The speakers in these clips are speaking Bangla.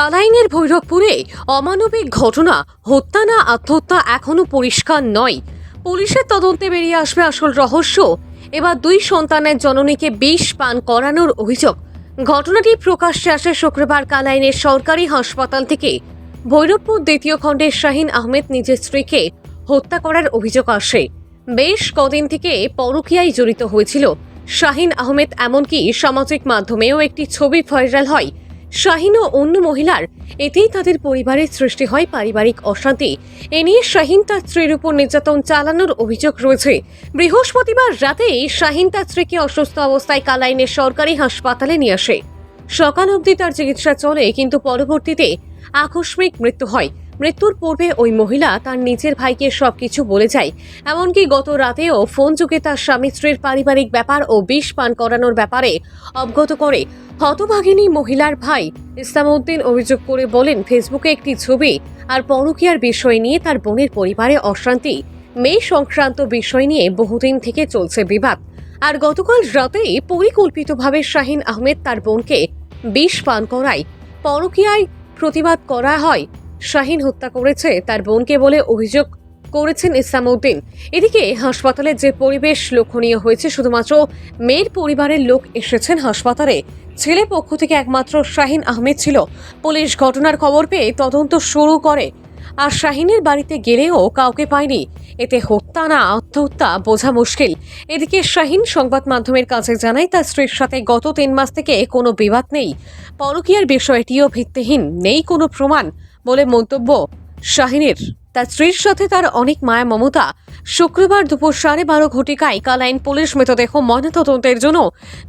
কালাইনের ভৈরবপুরে অমানবিক ঘটনা, হত্যা না আত্মহত্যা এখনও পরিষ্কার নয়। পুলিশের তদন্তে বেরিয়ে আসবে আসল রহস্য। এবার দুই সন্তানের জননীকে বিষ পান করানোর অভিযোগ। ঘটনাটি প্রকাশ্যে আসে শুক্রবার কালাইনের সরকারি হাসপাতাল থেকে। ভৈরবপুর দ্বিতীয় খণ্ডের শাহিন আহমেদ নিজের স্ত্রীকে হত্যা করার অভিযোগ আসে। বেশ কদিন থেকে পরকীয়ায় জড়িত হয়েছিল। শাহিন আহমেদ এমনকি সামাজিক মাধ্যমেও একটি ছবি ভাইরাল হয়। শাহিন ও অন্য মহিলার। এতেই তাদের পরিবারের সৃষ্টি হয় পারিবারিক অশান্তি। এ নিয়ে শাহিন তার স্ত্রীর উপর নির্যাতন চালানোর অভিযোগ রয়েছে। বৃহস্পতিবার রাতেই শাহিন তার স্ত্রীকে অসুস্থ অবস্থায় কালাইনের সরকারি হাসপাতালে নিয়ে আসে। সকাল অবধি তার চিকিৎসা চলে, কিন্তু পরবর্তীতে আকস্মিক মৃত্যু হয়। মৃত্যুর পূর্বে ওই মহিলা তার নিজের ভাইকে সবকিছু বলে যায়। এমনকি গত রাতেও ফোন যুগে তার স্বামী স্ত্রীর পারিবারিক ব্যাপার ও বিষ পান করানোর ব্যাপারে অবগত করে হতভাগিনী মহিলার ভাই ইসলামউদ্দিন অভিযোগ করে বলেন, ফেসবুকে একটি ছবি আর পরকীয়ার বিষয় নিয়ে তার বোনের পরিবারে অশান্তি। মেয়ে সংক্রান্ত বিষয় নিয়ে বহুদিন থেকে চলছে বিবাদ। আর গতকাল রাতেই পরিকল্পিতভাবে শাহিন আহমেদ তার বোনকে বিষ পান করায়। পরকীয়ায় প্রতিবাদ করা হয়। শাহিন হত্যা করেছে তার বোনকে বলে অভিযোগ করেছেন ইসলামউদ্দিন এদিকে হাসপাতালে যে পরিবেশ লক্ষণীয় হয়েছে, শুধুমাত্র মেয়ের পরিবারের লোক এসেছেন হাসপাতালে। ছেলে পক্ষ থেকে একমাত্র শাহিন আহমেদ ছিল। পুলিশ ঘটনার খবর পেয়ে তদন্ত শুরু করে। আর শাহিনের বাড়িতে গেলেও কাউকে পায়নি। এতে হত্যা না, আত্মহত্যা বোঝা মুশকিল। এদিকে শাহিন সংবাদ মাধ্যমের কাছে জানায়, তার স্ত্রীর সাথে গত তিন মাস থেকে কোনো বিবাদ নেই। পরকীয়ার বিষয়টিও ভিত্তিহীন, নেই কোনো প্রমাণ বলে মন্তব্য শাহিনের। তার স্ত্রীর সাথে তার অনেক মায়া মমতা। শুক্রবার দুপুর সাড়ে বারো ঘটিকায় কালাইন পুলিশ মৃতদেহ ময়নাতদন্তের জন্য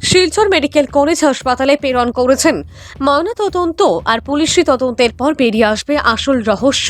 শিলচর মেডিকেল কলেজ হাসপাতালে প্রেরণ করেছেন। ময়নাতদন্ত আর পুলিশি তদন্তের পর বেরিয়ে আসবে আসল রহস্য।